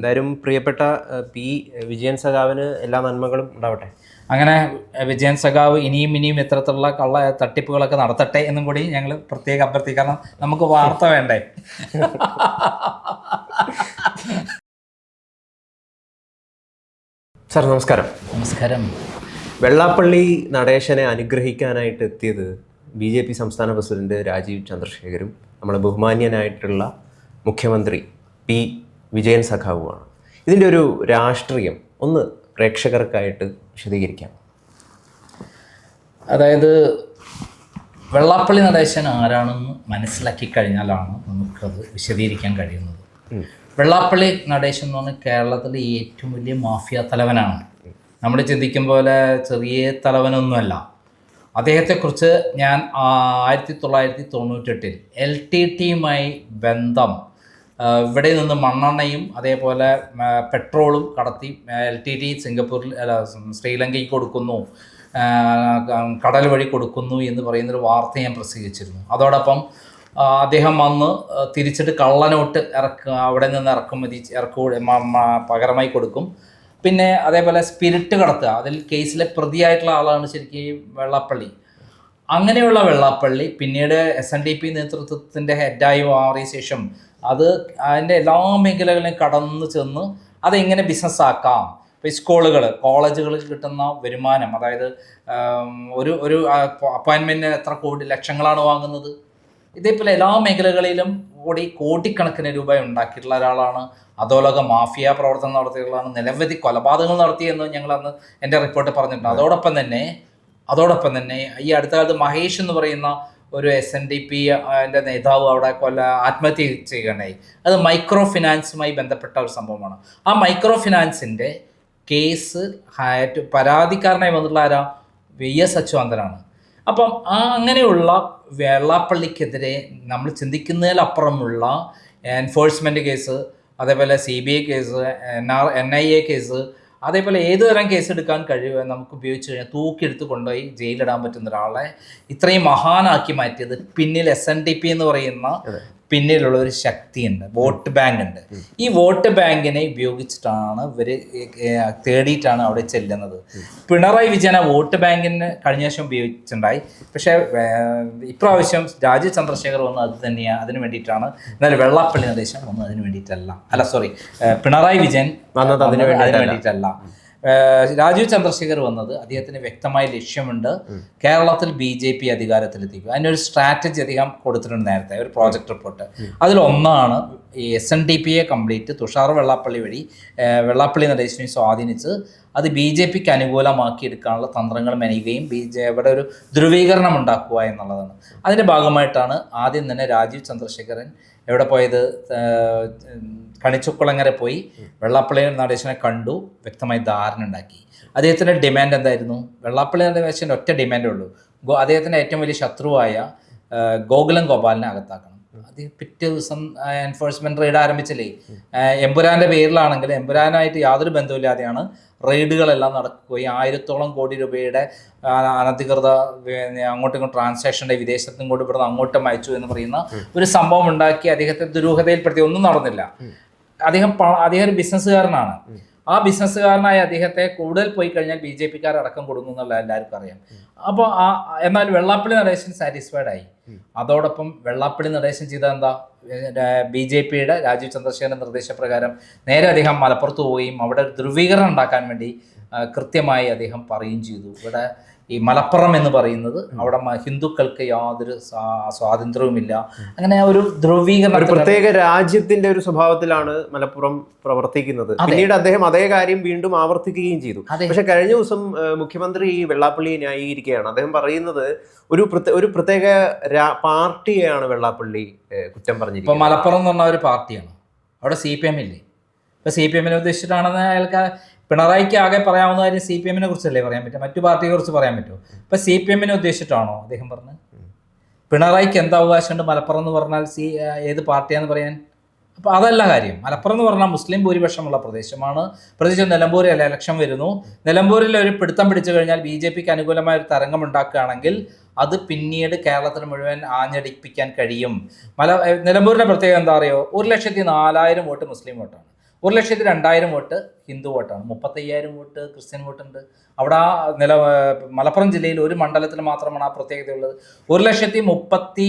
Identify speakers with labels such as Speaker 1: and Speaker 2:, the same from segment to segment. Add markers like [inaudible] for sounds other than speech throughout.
Speaker 1: എന്തായാലും പ്രിയപ്പെട്ട പി വിജയൻ സഖാവിന് എല്ലാ നന്മകളും ഉണ്ടാവട്ടെ.
Speaker 2: അങ്ങനെ വിജയൻ സഖാവ് ഇനിയും ഇനിയും ഇത്തരത്തിലുള്ള കള്ള തട്ടിപ്പുകളൊക്കെ നടത്തട്ടെ എന്നും കൂടി ഞങ്ങൾ പ്രത്യേകം അഭ്യർത്ഥിക്കണം നമുക്ക് വാർത്ത വേണ്ടേ? [laughs]
Speaker 1: സാർ നമസ്കാരം.
Speaker 2: നമസ്കാരം.
Speaker 1: വെള്ളാപ്പള്ളി നടേശനെ അനുഗ്രഹിക്കാനായിട്ട് എത്തിയത് ബി ജെ പി സംസ്ഥാന പ്രസിഡന്റ് രാജീവ് ചന്ദ്രശേഖരും നമ്മുടെ ബഹുമാന്യനായിട്ടുള്ള മുഖ്യമന്ത്രി പി വിജയൻ സഖാവുമാണ്. ഇതിന്റെ ഒരു രാഷ്ട്രീയം ഒന്ന് പ്രേക്ഷകർക്കായിട്ട് വിശദീകരിക്കാം.
Speaker 2: അതായത് വെള്ളാപ്പള്ളി നടേശൻ ആരാണെന്ന് മനസ്സിലാക്കി കഴിഞ്ഞാലാണ് നമുക്കത് വിശദീകരിക്കാൻ കഴിയുന്നത്. വെള്ളാപ്പള്ളി നടേശൻ എന്ന് പറഞ്ഞാൽ കേരളത്തിലെ ഏറ്റവും വലിയ മാഫിയ തലവനാണ്. നമ്മൾ ചിന്തിക്കും പോലെ ചെറിയ തലവനൊന്നുമല്ല. അദ്ദേഹത്തെക്കുറിച്ച് ഞാൻ ആയിരത്തി തൊള്ളായിരത്തി തൊണ്ണൂറ്റെട്ടിൽ എൽ ടി ടിയുമായി ബന്ധം ഇവിടെ നിന്ന് മണ്ണെണ്ണയും അതേപോലെ പെട്രോളും കടത്തി എൽ ടി ടി സിംഗപ്പൂരിൽ അല്ല ശ്രീലങ്കയ്ക്ക് കൊടുക്കുന്നു കടൽ വഴി കൊടുക്കുന്നു എന്ന് പറയുന്നൊരു വാർത്ത ഞാൻ പ്രസിദ്ധീകരിച്ചിരുന്നു. അതോടൊപ്പം അദ്ദേഹം വന്ന് തിരിച്ചിട്ട് കള്ളനോട്ട് ഇറക്ക അവിടെ നിന്ന് ഇറക്കുമതി ഇറക്കു പകരമായി കൊടുക്കും. പിന്നെ അതേപോലെ സ്പിരിറ്റ് കടത്തുക. അതിൽ കേസിലെ പ്രതിയായിട്ടുള്ള ആളാണ് ശരിക്കും വെള്ളാപ്പള്ളി. അങ്ങനെയുള്ള വെള്ളാപ്പള്ളി പിന്നീട് എസ് എൻ ഡി പി നേതൃത്വത്തിന്റെ ഹെഡായി മാറിയ ശേഷം അത് അതിന്റെ എല്ലാ മേഖലകളിലും കടന്നു ചെന്ന് അതെങ്ങനെ ബിസിനസ്സാക്കാം ഇപ്പോൾ സ്കൂളുകൾ കോളേജുകളിൽ കിട്ടുന്ന വരുമാനം അതായത് ഒരു ഒരു അപ്പോയിൻമെന്റിന് എത്ര കോടി ലക്ഷങ്ങളാണ് വാങ്ങുന്നത്? ഇതേപോലെ എല്ലാ മേഖലകളിലും കൂടി കോടിക്കണക്കിന് രൂപ ഉണ്ടാക്കിയിട്ടുള്ള ഒരാളാണ് അധോലോക മാഫിയ പ്രവർത്തനം നടത്തിയിട്ടുള്ളതാണ്. നിരവധി കൊലപാതകങ്ങൾ നടത്തിയെന്ന് ഞങ്ങൾ അന്ന് എന്റെ റിപ്പോർട്ട് പറഞ്ഞിട്ടുണ്ട്. അതോടൊപ്പം തന്നെ അതോടൊപ്പം തന്നെ ഈ അടുത്ത കാലത്ത് മഹേഷ് എന്ന് പറയുന്ന ഒരു എസ് എൻ ഡി പി എന്റെ നേതാവ് അവിടെ കൊല്ല ആത്മഹത്യ ചെയ്യുകയാണെങ്കിൽ അത് മൈക്രോ ഫിനാൻസുമായി ബന്ധപ്പെട്ട ഒരു സംഭവമാണ്. ആ മൈക്രോ ഫിനാൻസിന്റെ കേസ് പരാതിക്കാരനായി വന്നിട്ടുള്ള ആരാ? വി എസ് അച്യുതാനന്ദനാണ്. അപ്പം ആ അങ്ങനെയുള്ള വെള്ളാപ്പള്ളിക്കെതിരെ നമ്മൾ ചിന്തിക്കുന്നതിലപ്പുറമുള്ള എൻഫോഴ്സ്മെന്റ് കേസ് അതേപോലെ C B I case N R N I A case അതേപോലെ ഏത് തരം കേസ് എടുക്കാൻ കഴിയുക നമുക്ക് ഉപയോഗിച്ച് കഴിഞ്ഞാൽ തൂക്കിയെടുത്ത് കൊണ്ടുപോയി ജയിലിടാൻ പറ്റുന്ന ഒരാളെ ഇത്രയും മഹാനാക്കി മാറ്റിയത് പിന്നിൽ എസ് എൻ ഡി പി എന്ന് പറയുന്ന പിന്നിലുള്ള ഒരു ശക്തിയുണ്ട്. വോട്ട് ബാങ്ക് ഉണ്ട് ഈ വോട്ട് ബാങ്കിനെ ഉപയോഗിച്ചിട്ടാണ് ഇവർ തേടിയിട്ടാണ് അവിടെ ചെല്ലുന്നത്. പിണറായി വിജയൻ വോട്ട് ബാങ്കിന് കഴിഞ്ഞ വർഷം ഉപയോഗിച്ചിട്ടുണ്ടായി. പക്ഷേ ഇപ്രാവശ്യം രാജീവ് ചന്ദ്രശേഖർ വന്നത് അത് തന്നെയാണ് അതിന് വേണ്ടിയിട്ടാണ്. എന്നാൽ വെള്ളാപ്പള്ളി നിർദ്ദേശം വന്നത് അതിന് വേണ്ടിയിട്ടല്ല. അല്ല സോറി പിണറായി വിജയൻ
Speaker 1: വന്നത് അതിന് വേണ്ടിയിട്ടല്ല.
Speaker 2: രാജീവ് ചന്ദ്രശേഖർ വന്നത് അദ്ദേഹത്തിന് വ്യക്തമായ ലക്ഷ്യമുണ്ട്. കേരളത്തിൽ ബി ജെ പി അധികാരത്തിലെത്തിക്കും അതിനൊരു സ്ട്രാറ്റജി അദ്ദേഹം കൊടുത്തിട്ടുണ്ട് നേരത്തെ ഒരു പ്രോജക്റ്റ് റിപ്പോർട്ട് അതിലൊന്നാണ് ഈ എസ് എൻ ഡി പി എ കംപ്ലീറ്റ് തുഷാർ വെള്ളാപ്പള്ളി വഴി വെള്ളാപ്പള്ളി നടേശനെ സ്വാധീനിച്ച് അത് ബി ജെ പിക്ക് അനുകൂലമാക്കി എടുക്കാനുള്ള തന്ത്രങ്ങൾ മെനയുകയും ബി ജെ ഇവിടെ ഒരു ധ്രുവീകരണം ഉണ്ടാക്കുക എന്നുള്ളതാണ്. അതിന്റെ ഭാഗമായിട്ടാണ് ആദ്യം തന്നെ രാജീവ് ചന്ദ്രശേഖരൻ എവിടെ പോയത്? കണിച്ചുക്കുളങ്ങര പോയി. വെള്ളാപ്പള്ളി നടേശനെ കണ്ടു. വ്യക്തമായി ധാരണ ഉണ്ടാക്കി. അദ്ദേഹത്തിന്റെ ഡിമാൻഡ് എന്തായിരുന്നു? വെള്ളാപ്പള്ളി നടേശന്റെ ഒറ്റ ഡിമാൻഡേ ഉള്ളൂ. അദ്ദേഹത്തിന്റെ ഏറ്റവും വലിയ ശത്രുവായ ഗോകുലം ഗോപാലിനെ അകത്താക്കണം. അദ്ദേഹം പിറ്റേ ദിവസം എൻഫോഴ്സ്മെന്റ് റെയ്ഡ് ആരംഭിച്ചില്ലേ? എമ്പുരാന്റെ പേരിലാണെങ്കിൽ എമ്പുരാനായിട്ട് യാതൊരു ബന്ധമില്ലാതെയാണ് റെയ്ഡുകളെല്ലാം നടക്കുകയും ആയിരത്തോളം കോടി രൂപയുടെ അനധികൃത അങ്ങോട്ടും ഇങ്ങോട്ടും ട്രാൻസാക്ഷന്റെ വിദേശത്തും കൂടി ഇവിടുന്ന് അങ്ങോട്ടും അയച്ചു എന്ന് പറയുന്ന ഒരു സംഭവം ഉണ്ടാക്കി അദ്ദേഹത്തെ ദുരൂഹതയിൽപ്പെടുത്തി. ഒന്നും നടന്നില്ല. അദ്ദേഹം അദ്ദേഹം ഒരു ബിസിനസ്സുകാരനാണ്. ആ ബിസിനസ്സുകാരനായ അദ്ദേഹത്തെ കൂടുതൽ പോയി കഴിഞ്ഞാൽ ബി ജെ പിക്കാർ അടക്കം കൊടുക്കും എന്നുള്ള എല്ലാവർക്കും അറിയാം. അപ്പോൾ ആ എന്നാൽ വെള്ളാപ്പള്ളി നടേശൻ സാറ്റിസ്ഫൈഡ് ആയി. അതോടൊപ്പം വെള്ളാപ്പള്ളി നടേശൻ ചെയ്ത എന്താ ബി ജെ പിയുടെ രാജീവ് ചന്ദ്രശേഖരന്റെ നിർദ്ദേശപ്രകാരം നേരെ അദ്ദേഹം മലപ്പുറത്ത് പോവുകയും അവിടെ ധ്രുവീകരണം ഉണ്ടാക്കാൻ വേണ്ടി കൃത്യമായി അദ്ദേഹം പറയുകയും ചെയ്തു. ഇവിടെ ഈ മലപ്പുറം എന്ന് പറയുന്നത് അവിടെ ഹിന്ദുക്കൾക്ക് യാതൊരു സ്വാ- സ്വാതന്ത്ര്യവുമില്ല. അങ്ങനെ ഒരു ധ്രുവീകരണം
Speaker 1: പ്രത്യേക രാജ്യത്തിന്റെ ഒരു സ്വഭാവത്തിലാണ് മലപ്പുറം പ്രവർത്തിക്കുന്നത്. പിന്നീട് അദ്ദേഹം അതേ കാര്യം വീണ്ടും ആവർത്തിക്കുകയും ചെയ്തു. പക്ഷെ കഴിഞ്ഞ ദിവസം മുഖ്യമന്ത്രി ഈ വെള്ളാപ്പള്ളിയെ ന്യായീകരിക്കുകയാണ്. അദ്ദേഹം പറയുന്നത് ഒരു പ്രത്യേക ഒരു പ്രത്യേക പാർട്ടിയാണ് പാർട്ടിയെയാണ് വെള്ളാപ്പള്ളി കുറ്റം
Speaker 2: പറഞ്ഞത്
Speaker 1: ഇപ്പൊ
Speaker 2: മലപ്പുറം എന്ന് പറഞ്ഞ ഒരു പാർട്ടിയാണ്. അവിടെ സി പി എം ഇല്ലേ? ഇപ്പൊ സി പി എമ്മിനെ ഉദ്ദേശിച്ചിട്ടാണെന്ന് അയാൾക്ക് പിണറായിക്ക് ആകെ പറയാവുന്ന കാര്യം സി പി എമ്മിനെ കുറിച്ചല്ലേ പറയാൻ പറ്റും? മറ്റു പാർട്ടിയെ കുറിച്ച് പറയാൻ പറ്റുമോ ഇപ്പൊ സി പി എമ്മിനെ ഉദ്ദേശിച്ചിട്ടാണോ അദ്ദേഹം പറഞ്ഞത്? പിണറായിക്ക് എന്താ അവകാശമുണ്ട് മലപ്പുറം എന്ന് പറഞ്ഞാൽ സി ഏത് പാർട്ടിയാന്ന് പറയാൻ? അപ്പോൾ അതല്ല കാര്യം. മലപ്പുറം എന്ന് പറഞ്ഞാൽ മുസ്ലിം ഭൂരിപക്ഷമുള്ള പ്രദേശമാണ്. പ്രത്യേകിച്ച് നിലമ്പൂരിൽ ഇലക്ഷൻ വരുന്നു. നിലമ്പൂരിൽ ഒരു പിടുത്തം പിടിച്ചു കഴിഞ്ഞാൽ ബി ജെ പിക്ക് അനുകൂലമായ ഒരു തരംഗം ഉണ്ടാക്കുകയാണെങ്കിൽ അത് പിന്നീട് കേരളത്തിന് മുഴുവൻ ആഞ്ഞടിപ്പിക്കാൻ കഴിയും. മല ഏഹ് നിലമ്പൂരിന്റെ പ്രത്യേകത എന്താ അറിയോ? ഒരു ലക്ഷത്തി നാലായിരം വോട്ട് മുസ്ലിം വോട്ടാണ്. ഒരു ലക്ഷത്തി രണ്ടായിരം വോട്ട് ഹിന്ദു വോട്ടാണ്. മുപ്പത്തയ്യായിരം വോട്ട് ക്രിസ്ത്യൻ വോട്ടുണ്ട്. അവിടെ ആ നില മലപ്പുറം ജില്ലയിൽ ഒരു മണ്ഡലത്തിൽ മാത്രമാണ് ആ പ്രത്യേകതയുള്ളത് ഒരു ലക്ഷത്തി മുപ്പത്തി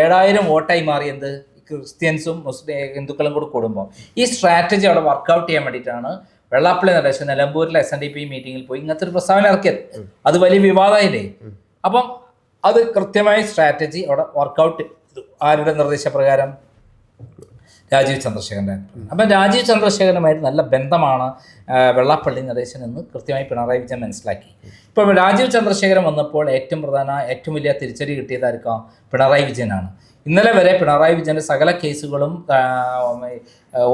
Speaker 2: ഏഴായിരം വോട്ടായി മാറി എന്ത്? ക്രിസ്ത്യൻസും മുസ്ലിം ഹിന്ദുക്കളും കൂടെ കൂടുമ്പോൾ. ഈ സ്ട്രാറ്റജി അവിടെ വർക്കൗട്ട് ചെയ്യാൻ വേണ്ടിയിട്ടാണ് വെള്ളാപ്പള്ളി നടേശൻ നിലമ്പൂരിലെ എസ് എൻ ഡി പി മീറ്റിംഗിൽ പോയി ഇങ്ങനത്തെ ഒരു പ്രസ്താവന ഇറക്കിയത്. അത് വലിയ വിവാദമായില്ലേ? അപ്പം അത് കൃത്യമായ സ്ട്രാറ്റജി അവിടെ വർക്കൗട്ട് ആരുടെ നിർദ്ദേശപ്രകാരം? രാജീവ് ചന്ദ്രശേഖരന്റെ. അപ്പം രാജീവ് ചന്ദ്രശേഖരനുമായിട്ട് നല്ല ബന്ധമാണ് വെള്ളാപ്പള്ളി നടേശൻ എന്ന് കൃത്യമായി പിണറായി വിജയൻ മനസ്സിലാക്കി. ഇപ്പോൾ രാജീവ് ചന്ദ്രശേഖരൻ വന്നപ്പോൾ ഏറ്റവും പ്രധാന ഏറ്റവും വലിയ തിരിച്ചടി കിട്ടിയതായിരിക്കാം പിണറായി വിജയനാണ്. ഇന്നലെ വരെ പിണറായി വിജയന്റെ സകല കേസുകളും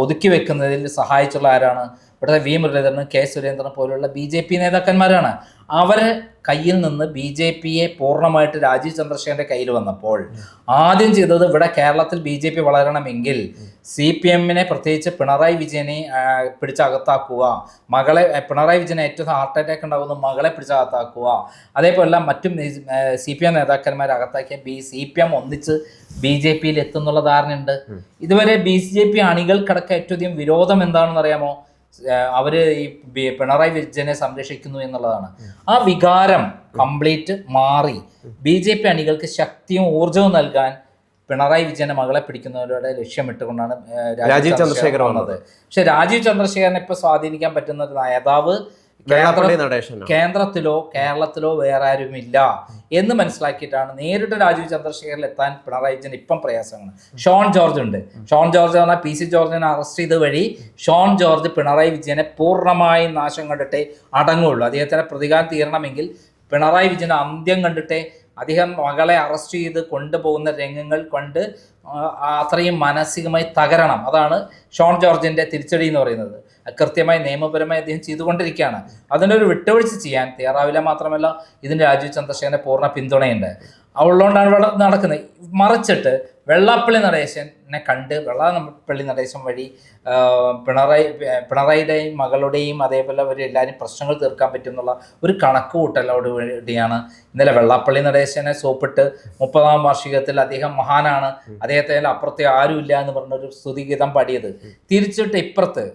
Speaker 2: ഒതുക്കി വെക്കുന്നതിൽ സഹായിച്ചുള്ള ആരാണ്? ഇവിടുത്തെ വി മുരളീധരൻ കെ സുരേന്ദ്രൻ പോലുള്ള ബി ജെ പി നേതാക്കന്മാരാണ്. അവരെ കയ്യിൽ നിന്ന് ബി ജെ പിയെ പൂർണമായിട്ട് രാജീവ് ചന്ദ്രശേഖരന്റെ കയ്യിൽ വന്നപ്പോൾ ആദ്യം ചെയ്തത് ഇവിടെ കേരളത്തിൽ ബി ജെ പി വളരണമെങ്കിൽ സി പി എമ്മിനെ പ്രത്യേകിച്ച് പിണറായി വിജയനെ പിടിച്ചകത്താക്കുക. മകളെ പിണറായി വിജയന് ഏറ്റവും ഹാർട്ട് അറ്റാക്ക് ഉണ്ടാകുന്ന മകളെ പിടിച്ചകത്താക്കുക. അതേപോലെ മറ്റും സി പി എം നേതാക്കന്മാരെ അകത്താക്കിയ ബി സി പി എം ഒന്നിച്ച് ബി ജെ പിയിൽ എത്തുന്നുള്ള ധാരണയുണ്ട്. ഇതുവരെ ബി ജെ പി അണികൾക്കടക്കം ഏറ്റവും അധികം വിരോധം എന്താണെന്ന് അറിയാമോ അവർ ഈ പിണറായി വിജയനെ സംരക്ഷിക്കുന്നു എന്നുള്ളതാണ്. ആ വികാരം കംപ്ലീറ്റ് മാറി. ബി ജെ പി അണികൾക്ക് ശക്തിയും ഊർജവും നൽകാൻ പിണറായി വിജയന്റെ മകളെ പിടിക്കുന്നവരുടെ ലക്ഷ്യമിട്ടുകൊണ്ടാണ്
Speaker 1: രാജീവ് ചന്ദ്രശേഖർ
Speaker 2: വന്നത്. പക്ഷെ രാജീവ് ചന്ദ്രശേഖരനെ ഇപ്പൊ സ്വാധീനിക്കാൻ പറ്റുന്ന ഒരു നേതാവ് കേന്ദ്രത്തിലോ കേരളത്തിലോ വേറെ ആരുമില്ല എന്ന് മനസ്സിലാക്കിയിട്ടാണ് നേരിട്ട് രാജീവ് ചന്ദ്രശേഖരിൽ എത്താൻ പിണറായി വിജയൻ ഇപ്പം പ്രയാസമാണ്. ഷോൺ ജോർജ് ഉണ്ട്. ഷോൺ ജോർജ് പറഞ്ഞാൽ പി സി ജോർജിനെ അറസ്റ്റ് ചെയ്ത വഴി ഷോൺ ജോർജ് പിണറായി വിജയനെ പൂർണമായും നാശം കണ്ടിട്ടേ അടങ്ങുള്ളൂ. അദ്ദേഹത്തിന്റെ പ്രതികാരം തീരണമെങ്കിൽ പിണറായി വിജയൻ അന്ത്യം കണ്ടിട്ടേ അദ്ദേഹം മകളെ അറസ്റ്റ് ചെയ്ത് കൊണ്ടുപോകുന്ന രംഗങ്ങൾ കൊണ്ട് അത്രയും മാനസികമായി തകരണം. അതാണ് ഷോൺ ജോർജിന്റെ തിരിച്ചടി എന്ന് പറയുന്നത്. കൃത്യമായി നിയമപരമായി അദ്ദേഹം ചെയ്തുകൊണ്ടിരിക്കുകയാണ്. അതിനൊരു വിട്ടുവീഴ്ച ചെയ്യാൻ തയ്യാറാവില്ല മാത്രമല്ല ഇതിന് രാജീവ് ചന്ദ്രശേഖരന്റെ പൂർണ പിന്തുണയുണ്ട്. ഉള്ളതുകൊണ്ടാണ് ഇവിടെ നടക്കുന്നത്. മറിച്ചിട്ട് വെള്ളാപ്പള്ളി നടേശനെ കണ്ട് വെള്ളാപ്പള്ളി നടേശൻ വഴി പിണറായി പിണറായിയുടെയും മകളുടെയും അതേപോലെ അവരെല്ലാവരും പ്രശ്നങ്ങൾ തീർക്കാൻ പറ്റും എന്നുള്ള ഒരു കണക്ക് കൂട്ടലോട് വേണ്ടിയാണ്. ഇന്നലെ വെള്ളാപ്പള്ളി നടേശനെ സോപ്പിട്ട് മുപ്പതാം വാർഷികത്തിൽ അദ്ദേഹം മഹാനാണ്. അദ്ദേഹത്തെ അപ്പുറത്തെ ആരും ഇല്ല എന്ന് പറഞ്ഞൊരു സ്തുതിഗീതം പാടിയത്. തിരിച്ചിട്ട് ഇപ്പുറത്ത്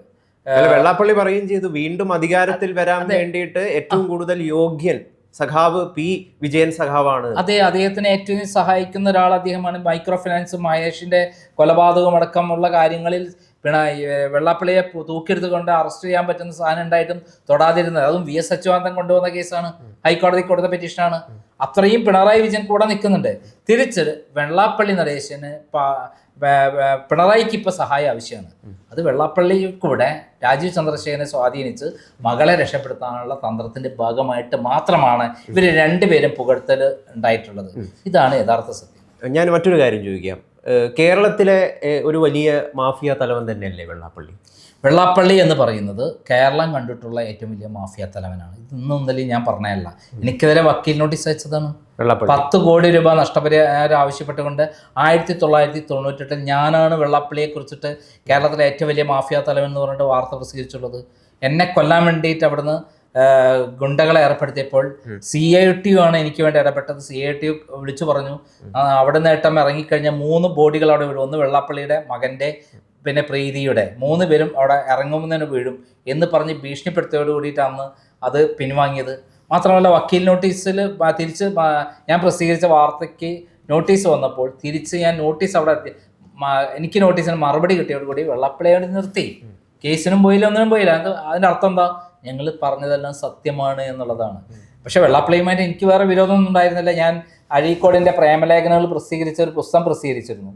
Speaker 1: വെള്ളാപ്പള്ളി പറയുകയും ചെയ്തു. വീണ്ടും അധികാരത്തിൽ വരാൻ വേണ്ടിയിട്ട് ഏറ്റവും കൂടുതൽ യോഗ്യൻ സഖാവ് പി വിജയൻ സഖാവാണ്.
Speaker 2: അതെ അദ്ദേഹത്തിനെ ഏറ്റവും സഹായിക്കുന്ന ഒരാൾ അദ്ദേഹമാണ് മൈക്രോ ഫിനാൻസ് മഹേഷിന്റെ കൊലപാതകം അടക്കമുള്ള കാര്യങ്ങളിൽ പിണറായി വെള്ളാപ്പള്ളിയെ തൂക്കിയെടുത്ത് കൊണ്ട് അറസ്റ്റ് ചെയ്യാൻ പറ്റുന്ന സാധനം ഉണ്ടായിട്ടും തൊടാതിരുന്നത്. അതും വി എസ് അച്യുതാനന്ദൻ കൊണ്ടുവന്ന കേസാണ്. ഹൈക്കോടതി കൊടുത്ത പെറ്റീഷനാണ്. അത്രയും പിണറായി വിജയൻ കൂടെ നിൽക്കുന്നുണ്ട്. തിരിച്ച് വെള്ളാപ്പള്ളി വേ- പിണറായിക്ക് ഇപ്പൊ സഹായം ആവശ്യമാണ്. അത് വെള്ളാപ്പള്ളി കൂടെ രാജീവ് ചന്ദ്രശേഖരനെ സ്വാധീനിച്ച് മകളെ രക്ഷപ്പെടുത്താനുള്ള തന്ത്രത്തിന്റെ ഭാഗമായിട്ട് മാത്രമാണ് ഇവർ രണ്ടുപേരും പുകഴ്ത്തൽ ഉണ്ടായിട്ടുള്ളത്. ഇതാണ് യഥാർത്ഥ സത്യം.
Speaker 1: ഞാൻ മറ്റൊരു കാര്യം ചോദിക്കാം. കേരളത്തിലെ ഒരു വലിയ മാഫിയ തലവൻ തന്നെയല്ലേ വെള്ളാപ്പള്ളി?
Speaker 2: വെള്ളാപ്പള്ളി എന്ന് പറയുന്നത് കേരളം കണ്ടിട്ടുള്ള ഏറ്റവും വലിയ മാഫിയ തലവനാണ്. ഇത് ഇന്നും ഇന്നലെ ഞാൻ പറഞ്ഞതല്ല. എനിക്കെതിരെ വക്കീൽ നോട്ടീസ് അയച്ചതാണ്.
Speaker 1: വെള്ളാപ്പള്ളി.
Speaker 2: പത്ത് കോടി രൂപ നഷ്ടപരിഹാരം ആവശ്യപ്പെട്ടുകൊണ്ട് ആയിരത്തി തൊള്ളായിരത്തി തൊണ്ണൂറ്റെട്ടിൽ ഞാനാണ് വെള്ളാപ്പള്ളിയെ കുറിച്ചിട്ട് കേരളത്തിലെ ഏറ്റവും വലിയ മാഫിയ തലവൻ എന്ന് പറഞ്ഞിട്ട് വാർത്ത പ്രസിദ്ധീകരിച്ചുള്ളത് എന്നെ കൊല്ലാൻ വേണ്ടിയിട്ട് അവിടുന്ന് ഗുണ്ടകളെ ഏർപ്പെടുത്തിയപ്പോൾ സി ഐ ടി ആണ് എനിക്ക് വേണ്ടി ഇടപെട്ടത്. സി ഐ ടി വിളിച്ചു പറഞ്ഞു. അവിടെ നേട്ടം ഇറങ്ങിക്കഴിഞ്ഞ മൂന്ന് ബോഡികൾ അവിടെ വിടും. ഒന്ന് വെള്ളാപ്പള്ളിയുടെ മകന്റെ പിന്നെ പ്രീതിയുടെ മൂന്ന് പേരും അവിടെ ഇറങ്ങുന്നതിന് വീഴും എന്ന് പറഞ്ഞ് ഭീഷണിപ്പെടുത്തിയോട് കൂടിയിട്ടാണ് അത് പിൻവാങ്ങിയത്. മാത്രമല്ല വക്കീൽ നോട്ടീസിൽ തിരിച്ച് ഞാൻ പ്രസിദ്ധീകരിച്ച വാർത്തയ്ക്ക് നോട്ടീസ് വന്നപ്പോൾ തിരിച്ച് ഞാൻ നോട്ടീസ് അവിടെ എനിക്ക് നോട്ടീസിന് മറുപടി കിട്ടിയോട് കൂടി വെള്ളപ്പിളയോട് നിർത്തി. കേസിനും പോയില്ല ഒന്നിനും പോയില്ല. അത് അതിന്റെ അർത്ഥം എന്താ? ഞങ്ങൾ പറഞ്ഞതെല്ലാം സത്യമാണ് എന്നുള്ളതാണ്. പക്ഷേ വെള്ളാപ്പള്ളിയുമായിട്ട് എനിക്ക് വേറെ വിരോധമൊന്നും ഉണ്ടായിരുന്നില്ല. ഞാൻ അഴീക്കോടിന്റെ പ്രേമലേഖനങ്ങൾ പ്രസിദ്ധീകരിച്ച ഒരു പുസ്തകം പ്രസിദ്ധീകരിച്ചിരുന്നു.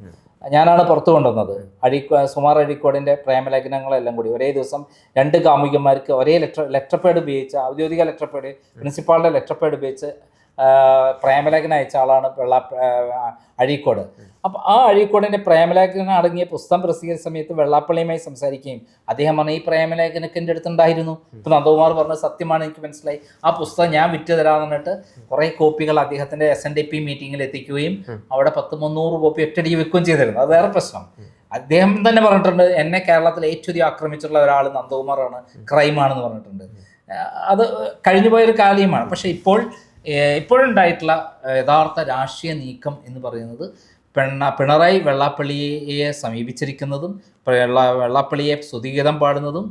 Speaker 2: ഞാനാണ് പുറത്തു കൊണ്ടുവന്നത്. അഴീക്കോ സുമാർ അഴീക്കോടിന്റെ പ്രേമലേഖനങ്ങളെല്ലാം കൂടി. ഒരേ ദിവസം രണ്ട് കാമുകിമാർക്ക് ഒരേ ലെറ്റർ ലെറ്റർ പേഡ് ഉപയോഗിച്ച് ഔദ്യോഗിക ലെറ്റർ പേഡ് പ്രിൻസിപ്പാളുടെ ലെറ്റർ പേഡ് ഉപയോഗിച്ച് പ്രേമലേഖനം അയച്ച ആളാണ് വെള്ള അഴീക്കോട്. അപ്പോൾ ആ അഴീക്കോടിന്റെ പ്രേമലേഖനം അടങ്ങിയ പുസ്തകം പ്രസിദ്ധീകരിച്ച സമയത്ത് വെള്ളാപ്പള്ളിയുമായി സംസാരിക്കുകയും അദ്ദേഹം പറഞ്ഞ ഈ പ്രേമലേഖനൊക്കെ എന്റെ അടുത്തുണ്ടായിരുന്നു ഇപ്പം നന്ദകുമാർ പറഞ്ഞ സത്യമാണ് എനിക്ക് മനസ്സിലായി. ആ പുസ്തകം ഞാൻ വിറ്റ് തരാമെന്ന് പറഞ്ഞിട്ട് കുറേ കോപ്പികൾ അദ്ദേഹത്തിന്റെ എസ് എൻ ഡി പി മീറ്റിങ്ങിൽ എത്തിക്കുകയും അവിടെ പത്ത് മുന്നൂറ് കോപ്പി ഒറ്റയടിക്ക് വിൽക്കുകയും ചെയ്തിരുന്നു. അത് വേറെ പ്രശ്നം. അദ്ദേഹം തന്നെ പറഞ്ഞിട്ടുണ്ട് എന്നെ കേരളത്തിൽ ഏറ്റവും ആക്രമിച്ചിട്ടുള്ള ഒരാൾ നന്ദകുമാറാണ് ക്രൈമാണെന്ന് പറഞ്ഞിട്ടുണ്ട്. അത് കഴിഞ്ഞു പോയൊരു കാലിയമാണ്. പക്ഷേ ഇപ്പോൾ ഇപ്പോഴുണ്ടായിട്ടുള്ള യഥാർത്ഥ രാഷ്ട്രീയ നീക്കം എന്ന് പറയുന്നത് പെണ്ണ പിണറായി വെള്ളാപ്പള്ളിയെ സമീപിച്ചിരിക്കുന്നതും വെള്ള വെള്ളാപ്പള്ളിയെ സ്തുതിഗീതം പാടുന്നതും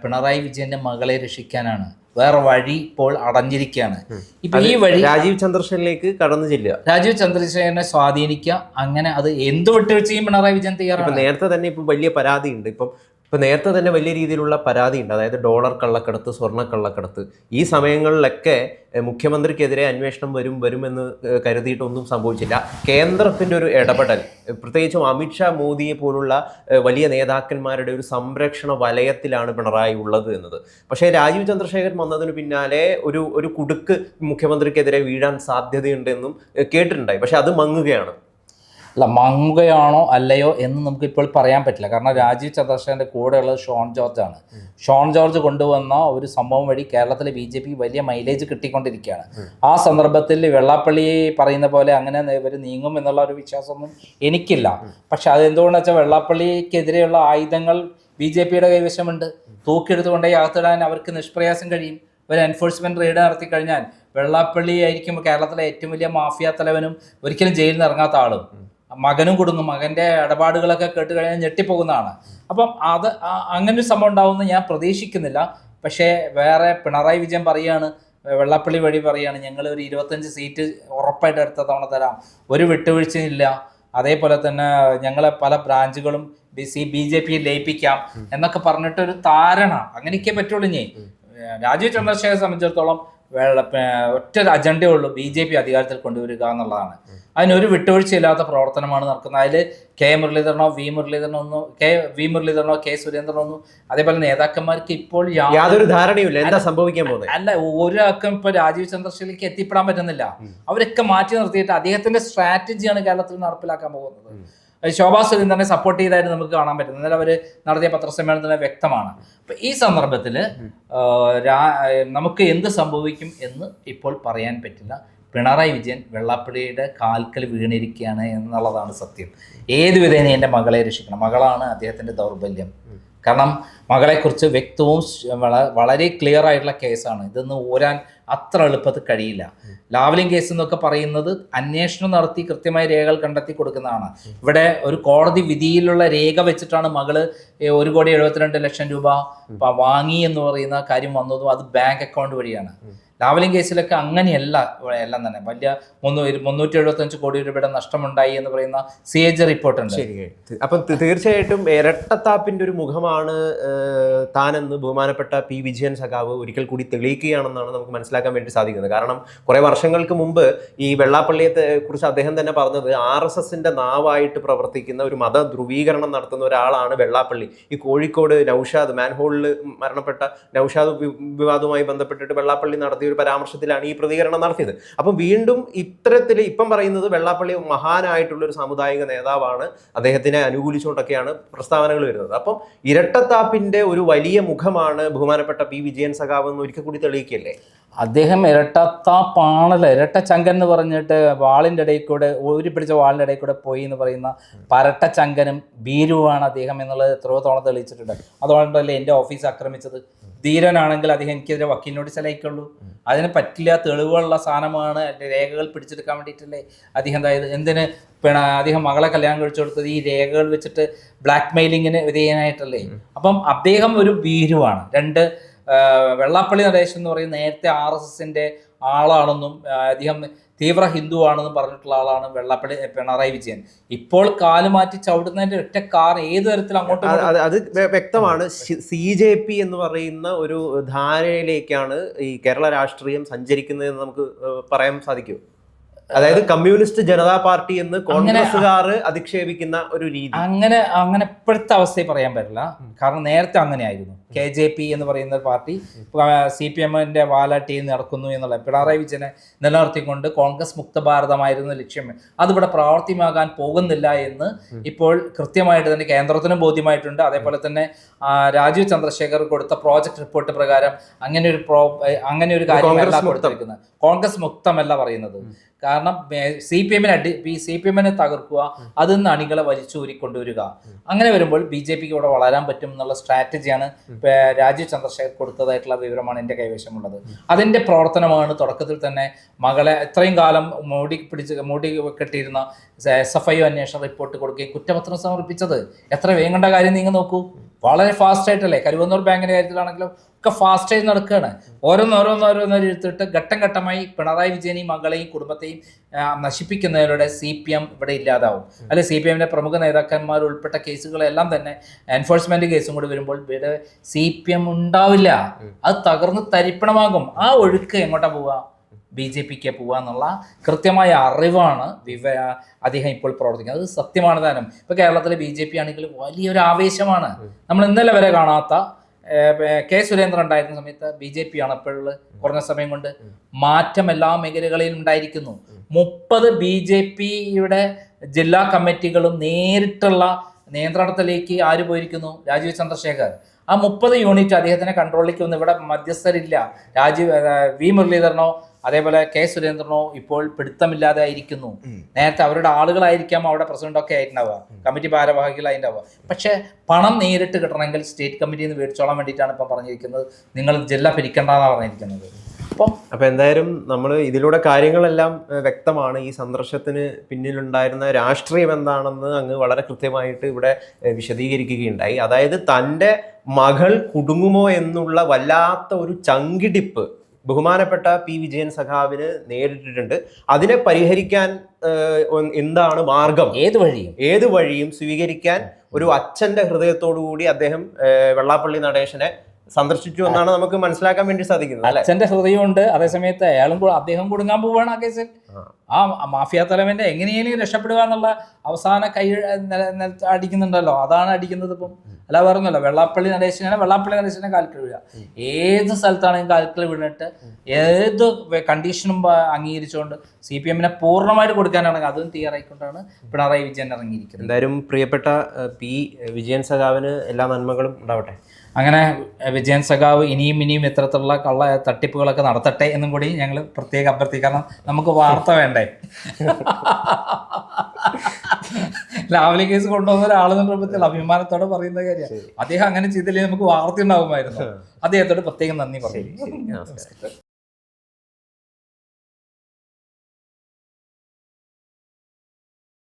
Speaker 2: പിണറായി വിജയന്റെ മകളെ രക്ഷിക്കാനാണ്. വേറെ വഴി ഇപ്പോൾ അടഞ്ഞിരിക്കുകയാണ്. ഇപ്പൊ ഈ വഴി
Speaker 1: രാജീവ് ചന്ദ്രശേഖരനിലേക്ക് കടന്നു ചെല്ലുക.
Speaker 2: രാജീവ് ചന്ദ്രശേഖരനെ സ്വാധീനിക്കുക അങ്ങനെ അത് എന്ത് വിട്ടുവീഴ്ചയും പിണറായി വിജയൻ തയ്യാറാണ്?
Speaker 1: നേരത്തെ തന്നെ ഇപ്പൊ വലിയ പരാതി ഉണ്ട് ഇപ്പം ഇപ്പൊ നേരത്തെ തന്നെ വലിയ രീതിയിലുള്ള പരാതി ഉണ്ട് അതായത് ഡോളർ കള്ളക്കടത്ത് സ്വർണ കള്ളക്കടത്ത് ഈ സമയങ്ങളിലൊക്കെ മുഖ്യമന്ത്രിക്കെതിരെ അന്വേഷണം വരും വരുമെന്ന് കരുതിയിട്ടൊന്നും സംഭവിച്ചില്ല. കേന്ദ്രത്തിന്റെ ഒരു ഇടപെടൽ പ്രത്യേകിച്ചും അമിത്ഷാ മോദിയെ പോലുള്ള വലിയ നേതാക്കന്മാരുടെ ഒരു സംരക്ഷണ വലയത്തിലാണ് പിണറായി ഉള്ളത് എന്നത്. പക്ഷേ രാജീവ് ചന്ദ്രശേഖരൻ വന്നതിന് പിന്നാലെ ഒരു ഒരു കുടുക്ക് മുഖ്യമന്ത്രിക്കെതിരെ വീഴാൻ സാധ്യതയുണ്ടെന്നും കേട്ടിട്ടുണ്ടായി. പക്ഷേ അത് മങ്ങുകയാണ്.
Speaker 2: അല്ല മങ്ങുകയാണോ അല്ലയോ എന്ന് നമുക്ക് ഇപ്പോൾ പറയാൻ പറ്റില്ല. കാരണം രാജീവ് ചന്ദ്രശേഖരന്റെ കൂടെയുള്ളത് ഷോൺ ജോർജ് ആണ്. ഷോൺ ജോർജ് കൊണ്ടുവന്ന ഒരു സംഭവം വഴി കേരളത്തിലെ ബി ജെ പി വലിയ മൈലേജ് കിട്ടിക്കൊണ്ടിരിക്കുകയാണ്. ആ സന്ദർഭത്തിൽ വെള്ളാപ്പള്ളി പറയുന്ന പോലെ അങ്ങനെ ഇവർ നീങ്ങും എന്നുള്ള ഒരു വിശ്വാസമൊന്നും എനിക്കില്ല. പക്ഷെ അതെന്തുകൊണ്ടെന്ന് വെച്ചാൽ വെള്ളാപ്പള്ളിക്കെതിരെയുള്ള ആയുധങ്ങൾ ബി ജെ പിയുടെ കൈവശമുണ്ട്. തൂക്കിയെടുത്തുകൊണ്ടേ യാത്രയിടാൻ അവർക്ക് നിഷ്പ്രയാസം കഴിയും. ഒരു എൻഫോഴ്സ്മെന്റ് റെയ്ഡ് നടത്തി കഴിഞ്ഞാൽ വെള്ളാപ്പള്ളി ആയിരിക്കും കേരളത്തിലെ ഏറ്റവും വലിയ മാഫിയ തലവനും ഒരിക്കലും ജയിലിൽ നിന്ന് ഇറങ്ങാത്ത ആളും. മകനും കൊടുങ്ങും. മകന്റെ ഇടപാടുകളൊക്കെ കേട്ട് കഴിഞ്ഞാൽ ഞെട്ടിപ്പോകുന്നതാണ്. അപ്പം അത് അങ്ങനെ ഒരു സംഭവം ഉണ്ടാവുമെന്ന് ഞാൻ പ്രതീക്ഷിക്കുന്നില്ല. പക്ഷേ വേറെ പിണറായി വിജയൻ പറയുകയാണ് വെള്ളപ്പള്ളി വഴി പറയുകയാണ് ഞങ്ങൾ ഒരു ഇരുപത്തഞ്ച് സീറ്റ് ഉറപ്പായിട്ട് അടുത്ത തവണ തരാം. ഒരു വിട്ടുവീഴ്ചയും ഇല്ല. അതേപോലെ തന്നെ ഞങ്ങളെ പല ബ്രാഞ്ചുകളും B C B J P ലയിപ്പിക്കാം. എന്നൊക്കെ പറഞ്ഞിട്ട് ഒരു ധാരണ. അങ്ങനെയൊക്കെ പറ്റുള്ളൂ ഇനി. രാജീവ് ചന്ദ്രശേഖരെ സംബന്ധിച്ചിടത്തോളം ഒറ്റ ഒരു അജണ്ടയേ ഉള്ളൂ ബി ജെ പി അധികാരത്തിൽ കൊണ്ടുവരിക എന്നുള്ളതാണ്. അതിനൊരു വിട്ടുവീഴ്ചയില്ലാത്ത പ്രവർത്തനമാണ് നടക്കുന്നത്. അതിൽ കെ മുരളീധരനോ വി മുരളീധരനോ ഒന്നും കെ വി മുരളീധരനോ കെ സുരേന്ദ്രനോ ഒന്നും അതേപോലെ നേതാക്കന്മാർക്ക് ഇപ്പോൾ
Speaker 1: യാതൊരു ധാരണയുമില്ല. എന്താ സംഭവിക്കാൻ പോകുന്നത്?
Speaker 2: അല്ല ഒരാൾക്കും ഇപ്പൊ രാജീവ് ചന്ദ്രശേഖരയ്ക്ക് എത്തിപ്പെടാൻ പറ്റുന്നില്ല. അവരൊക്കെ മാറ്റി നിർത്തിയിട്ട് അദ്ദേഹത്തിന്റെ സ്ട്രാറ്റജിയാണ് കേരളത്തിൽ നടപ്പിലാക്കാൻ പോകുന്നത്. ശോഭാ സുരേന്ദ്രനെ സപ്പോർട്ട് ചെയ്തായിട്ട് നമുക്ക് കാണാൻ പറ്റും. എന്നാലും അവർ നടത്തിയ പത്രസമ്മേളനത്തിന് വ്യക്തമാണ്. അപ്പൊ ഈ സന്ദർഭത്തിൽ നമുക്ക് എന്ത് സംഭവിക്കും എന്ന് ഇപ്പോൾ പറയാൻ പറ്റില്ല. പിണറായി വിജയൻ വെള്ളാപ്പള്ളിയുടെ കാൽക്കൽ വീണിരിക്കുകയാണ് എന്നുള്ളതാണ് സത്യം. ഏത് വിധേന എന്റെ മകളെ രക്ഷിക്കണം. മകളാണ് അദ്ദേഹത്തിന്റെ ദൗർബല്യം. കാരണം മകളെക്കുറിച്ച് വ്യക്തവും വളരെ ക്ലിയർ ആയിട്ടുള്ള കേസാണ് ഇതൊന്ന് ഊരാൻ അത്ര എളുപ്പത്തിൽ കഴിയില്ല. ലാവലിംഗ് കേസ് എന്നൊക്കെ പറയുന്നത് അന്വേഷണം നടത്തി കൃത്യമായ രേഖകൾ കണ്ടെത്തി കൊടുക്കുന്നതാണ്. ഇവിടെ ഒരു കോടതി വിധിയിലുള്ള രേഖ വെച്ചിട്ടാണ് മകൾ ഒരു കോടി എഴുപത്തിരണ്ട് ലക്ഷം രൂപ വാങ്ങി എന്ന് പറയുന്ന കാര്യം വന്നതും അത് ബാങ്ക് അക്കൗണ്ട് വഴിയാണ്. ലാവലിംഗ് കേസിലൊക്കെ അങ്ങനെയല്ല എല്ലാം തന്നെ. വലിയ മുന്നൂറ്റി മുന്നൂറ്റി എഴുപത്തഞ്ച് കോടി രൂപയുടെ നഷ്ടമുണ്ടായി എന്ന് പറയുന്ന സി എജ് റിപ്പോർട്ട് ഉണ്ട്.
Speaker 1: ശരി അപ്പം തീർച്ചയായിട്ടും ഇരട്ടത്താപ്പിന്റെ ഒരു മുഖമാണ് താനെന്ന് ബഹുമാനപ്പെട്ട പി വിജയൻ സഖാവ് ഒരിക്കൽ കൂടി തെളിയിക്കുകയാണെന്നാണ് നമുക്ക് മനസ്സിലാക്കാൻ വേണ്ടി സാധിക്കുന്നത്. കാരണം കുറെ വർഷങ്ങൾക്ക് മുമ്പ് ഈ വെള്ളാപ്പള്ളിയെ കുറിച്ച് അദ്ദേഹം തന്നെ പറഞ്ഞത് ആർ എസ് എസിന്റെ നാവായിട്ട് പ്രവർത്തിക്കുന്ന ഒരു മത ധ്രുവീകരണം നടത്തുന്ന ഒരാളാണ് വെള്ളാപ്പള്ളി. ഈ കോഴിക്കോട് നൌഷാദ് മാൻഹോളിൽ മരണപ്പെട്ട നൌഷാദ് വിവാദവുമായി ബന്ധപ്പെട്ടിട്ട് വെള്ളാപ്പള്ളി നടത്തിയ ഒരു പരാമർശത്തിലാണ് ഈ പ്രതികരണം നടത്തിയത്. അപ്പം വീണ്ടും ഇത്തരത്തിൽ ഇപ്പം പറയുന്നത് വെള്ളാപ്പള്ളി മഹാനായിട്ടുള്ള ഒരു സാമുദായിക നേതാവാണ് അദ്ദേഹത്തിനെ അനുകൂലിച്ചുകൊണ്ടൊക്കെയാണ് പ്രസ്താവനകൾ വരുന്നത്. അപ്പം ഇരട്ടത്താപ്പിന്റെ ഒരു വലിയ മുഖമാണ് ബഹുമാനപ്പെട്ട പി വിജയൻ സഖാവ് എന്ന് ഒരിക്കൽ കൂടി തെളിയിക്കല്ലേ
Speaker 2: അദ്ദേഹം ഇരട്ടത്താപ്പാണല്ലോ ഇരട്ട ചങ്കൻ എന്ന് പറഞ്ഞിട്ട് വാളിന്റെ ഇടയിൽ കൂടെ ഊരി പിടിച്ച വാളിന്റെ ഇടയിൽ കൂടെ പോയി എന്ന് പറയുന്ന പരട്ട ചങ്കനും ഭീരുവാണ് അദ്ദേഹം എന്നുള്ളത് എത്രയോ തവണ തെളിയിച്ചിട്ടുണ്ട്. അതുകൊണ്ടല്ലേ എന്റെ ഓഫീസ് ആക്രമിച്ചത്. ധീരനാണെങ്കിൽ അദ്ദേഹം എനിക്കെതിരെ വക്കീൽ നോട്ടീസ് അയക്കുള്ളൂ അതിന് പറ്റില്ല തെളിവുള്ള സാധനമാണ് എന്റെ രേഖകൾ പിടിച്ചെടുക്കാൻ വേണ്ടിയിട്ടല്ലേ അദ്ദേഹം അതായത് എന്തിന് പിണ അദ്ദേഹം മകളെ കല്യാണം കഴിച്ചു കൊടുത്തത് ഈ രേഖകൾ വെച്ചിട്ട് ബ്ലാക്ക് മെയിലിങ്ങിന് വിധേയനായിട്ടല്ലേ? അപ്പം അദ്ദേഹം ഒരു ഭീരുവാണ്. രണ്ട് വെള്ളാപ്പള്ളി നടേശൻ എന്ന് പറയുന്ന നേരത്തെ ആർ എസ് എസിന്റെ ആളാണെന്നും അദ്ദേഹം തീവ്ര ഹിന്ദു ആണെന്നും പറഞ്ഞിട്ടുള്ള ആളാണ് വെള്ളാപ്പള്ളി പിണറായി വിജയൻ. ഇപ്പോൾ കാലുമാറ്റി ചവിടുന്നതിന്റെ ഒറ്റ കാർ ഏത് തരത്തിൽ അങ്ങോട്ട്
Speaker 1: അത് അത് അത് വ്യ- വ്യക്തമാണ്. സി ജെ പി എന്ന് പറയുന്ന ഒരു ധാരയിലേക്കാണ് ഈ കേരള രാഷ്ട്രീയം സഞ്ചരിക്കുന്നതെന്ന് നമുക്ക് പറയാൻ സാധിക്കും. അതായത് കമ്മ്യൂണിസ്റ്റ് ജനതാ പാർട്ടി എന്ന് കോൺഗ്രസുകാർ അധിക്ഷേപിക്കുന്ന ഒരു രീതി.
Speaker 2: അങ്ങനെ അങ്ങനെ ഇപ്പോഴത്തെ അവസ്ഥയിൽ പറയാൻ പറ്റില്ല. കാരണം നേരത്തെ അങ്ങനെയായിരുന്നു. കെ ജെ പി എന്ന് പറയുന്ന പാർട്ടി സി പി എമ്മിന്റെ വാലാട്ടി നടക്കുന്നു എന്നുള്ള പിണറായി വിജയനെ നിലനിർത്തിക്കൊണ്ട് കോൺഗ്രസ് മുക്ത ഭാരതമായിരുന്നു ലക്ഷ്യം. അതിവിടെ പ്രാവർത്തികമാകാൻ പോകുന്നില്ല എന്ന് ഇപ്പോൾ കൃത്യമായിട്ട് തന്നെ കേന്ദ്രത്തിനും ബോധ്യമായിട്ടുണ്ട്. അതേപോലെ തന്നെ രാജീവ് ചന്ദ്രശേഖർ കൊടുത്ത പ്രോജക്ട് റിപ്പോർട്ട് പ്രകാരം അങ്ങനെ ഒരു പ്രോ അങ്ങനെ ഒരു കാര്യമല്ല കൊടുത്തിരിക്കുന്നത്. കോൺഗ്രസ് മുക്തമല്ല പറയുന്നത്. കാരണം സി പി എമ്മിനെ അടി സി പി എമ്മിനെ തകർക്കുക അതിൽ നിന്ന് അണികളെ വലിച്ചൂരി കൊണ്ടുവരിക. അങ്ങനെ വരുമ്പോൾ ബി ജെ പിക്ക് ഇവിടെ വളരാൻ പറ്റും എന്നുള്ള സ്ട്രാറ്റജിയാണ് രാജീവ് ചന്ദ്രശേഖർ കൊടുത്തതായിട്ടുള്ള വിവരമാണ് എന്റെ കൈവശമുള്ളത്. അതിന്റെ പ്രവർത്തനമാണ് തുടക്കത്തിൽ തന്നെ മകളെ ഇത്രയും കാലം മോഡി പിടിച്ച് മോഡി കെട്ടിയിരുന്ന എസ് എഫ് ഐ അന്വേഷണ റിപ്പോർട്ട് കൊടുക്കുകയും കുറ്റപത്രം സമർപ്പിച്ചത്. എത്ര വേഗം കണ്ട കാര്യം നിങ്ങൾ നോക്കൂ. വളരെ ഫാസ്റ്റ് ആയിട്ടല്ലേ? കരുവന്നൂർ ബാങ്കിന്റെ കാര്യത്തിലാണെങ്കിലും ഒക്കെ ഫാസ്റ്റ് ആയി നടക്കുകയാണ് ഓരോന്നോരോന്നോരോന്നോരോ എടുത്തിട്ട് ഘട്ടം ഘട്ടമായി പിണറായി വിജയനെയും മകളെയും കുടുംബത്തെയും നശിപ്പിക്കുന്നതിലൂടെ സി പി എം ഇവിടെ ഇല്ലാതാവും. അല്ലെ സി പി എമ്മിന്റെ പ്രമുഖ നേതാക്കന്മാർ ഉൾപ്പെട്ട കേസുകളെല്ലാം തന്നെ എൻഫോഴ്സ്മെന്റ് കേസും കൂടി വരുമ്പോൾ ഇവിടെ സി പി എം ഉണ്ടാവില്ല. അത് തകർന്ന് തരിപ്പണമാകും. ആ ഒഴുക്ക് എങ്ങോട്ടാ പോവുക? ബി ജെ പിക്ക് പോവുക എന്നുള്ള കൃത്യമായ അറിവാണ് വിവ അദ്ദേഹം ഇപ്പോൾ പ്രവർത്തിക്കുന്നത്. അത് സത്യമാണ് താനും. ഇപ്പൊ കേരളത്തിലെ ബി ജെ പി ആണെങ്കിൽ വലിയൊരു ആവേശമാണ്. നമ്മൾ ഇന്നലെ വരെ കാണാത്ത കെ സുരേന്ദ്രൻ ഉണ്ടായിരുന്ന സമയത്ത് ബി ജെ പി ആണ് അപ്പോഴുള്ളത് കുറഞ്ഞ സമയം കൊണ്ട്. മാറ്റം എല്ലാ മേഖലകളിലും ഉണ്ടായിരിക്കുന്നു. മുപ്പത് ബി ജെ പിയുടെ ജില്ലാ കമ്മിറ്റികളും നേരിട്ടുള്ള നിയന്ത്രണത്തിലേക്ക് ആര് പോയിരിക്കുന്നു? രാജീവ് ചന്ദ്രശേഖർ. ആ മുപ്പത് യൂണിറ്റ് അദ്ദേഹത്തിന്റെ കൺട്രോളിലേക്ക് വന്ന് ഇവിടെ മധ്യസ്ഥരില്ല. രാജീവ് വി മുരളീധരനോ അതേപോലെ കെ സുരേന്ദ്രനോ ഇപ്പോൾ പിടുത്തമില്ലാതെ ആയിരിക്കുന്നു. നേരത്തെ അവരുടെ ആളുകളായിരിക്കാം അവിടെ പ്രസിഡന്റ് ഒക്കെ ആയിട്ടുണ്ടാവുക കമ്മിറ്റി ഭാരവാഹികളായിട്ടുണ്ടാവുക പക്ഷെ പണം നേരിട്ട് കിട്ടണമെങ്കിൽ സ്റ്റേറ്റ് കമ്മിറ്റിയിൽ നിന്ന് മേടിച്ചോളാൻ വേണ്ടിയിട്ടാണ് ഇപ്പം പറഞ്ഞിരിക്കുന്നത്. നിങ്ങൾ ജില്ല പിരിക്കണ്ടെന്നാണ് പറഞ്ഞിരിക്കുന്നത്. അപ്പം
Speaker 1: അപ്പോൾ എന്തായാലും നമ്മൾ ഇതിലൂടെ കാര്യങ്ങളെല്ലാം വ്യക്തമാണ്. ഈ സന്ദർശത്തിന് പിന്നിലുണ്ടായിരുന്ന രാഷ്ട്രീയം എന്താണെന്ന് അങ്ങ് വളരെ കൃത്യമായിട്ട് ഇവിടെ വിശദീകരിക്കുകയുണ്ടായി. അതായത് തന്റെ മകൾ കുടുങ്ങുമോ എന്നുള്ള വല്ലാത്ത ഒരു ചങ്കിടിപ്പ് ബഹുമാനപ്പെട്ട പി വിജയൻ സഖാവിന് നേരിട്ടിട്ടുണ്ട്. അതിനെ പരിഹരിക്കാൻ എന്താണ് മാർഗം?
Speaker 2: ഏത് വഴിയും.
Speaker 1: ഏത് വഴിയും സ്വീകരിക്കാൻ ഒരു അച്ഛന്റെ ഹൃദയത്തോടു കൂടി അദ്ദേഹം വെള്ളാപ്പള്ളി നടേശനെ സന്ദർശിച്ചു എന്നാണ് നമുക്ക് മനസ്സിലാക്കാൻ വേണ്ടി സാധിക്കുന്നത്
Speaker 2: അച്ഛന്റെ ഹൃദയമുണ്ട്. അതേസമയത്ത് അയാളും അദ്ദേഹം കൊടുങ്ങാൻ പോവുകയാണ് ആ കേസിൽ. ആ മാഫിയ തലവന്റെ എങ്ങനെയെങ്കിലും രക്ഷപ്പെടുക എന്നുള്ള അവസാന കൈ അടിക്കുന്നുണ്ടല്ലോ. അതാണ് അടിക്കുന്നത് ഇപ്പം. അല്ല പറഞ്ഞല്ലോ വെള്ളാപ്പള്ളി നടേശനാണ് വെള്ളാപ്പള്ളി നടേശനെ കാൽക്കിൽ വീഴുക ഏത് സ്ഥലത്താണെങ്കിലും കാൽക്കിൽ വീണിട്ട് ഏത് കണ്ടീഷനും അംഗീകരിച്ചുകൊണ്ട് സി പി എമ്മിനെ പൂർണമായിട്ട് കൊടുക്കാനാണെങ്കിൽ അതും തയ്യാറായിക്കൊണ്ടാണ് പിണറായി വിജയൻ ഇറങ്ങിയിരിക്കുന്നത്.
Speaker 1: എന്തായാലും പ്രിയപ്പെട്ട പി വിജയൻ സഖാവിന് എല്ലാ നന്മകളും ഉണ്ടാവട്ടെ.
Speaker 2: അങ്ങനെ വിജയൻ സഖാവ് ഇനിയും ഇനിയും ഇത്തരത്തിലുള്ള കള്ള തട്ടിപ്പുകളൊക്കെ നടത്തട്ടെ എന്നും കൂടി ഞങ്ങൾ പ്രത്യേകം അഭ്യർത്ഥിക്കണം നമുക്ക് വാർത്ത വേണ്ടേ? രാവിലെ കേസ് കൊണ്ടുവന്ന ഒരാൾ എന്ന രൂപത്തിൽ അഭിമാനത്തോടെ പറയുന്ന കാര്യമാണ്. അദ്ദേഹം അങ്ങനെ ചെയ്തില്ലേ നമുക്ക് വാർത്ത ഉണ്ടാകുമായിരുന്നു. അദ്ദേഹത്തോട് പ്രത്യേകം നന്ദി പറയും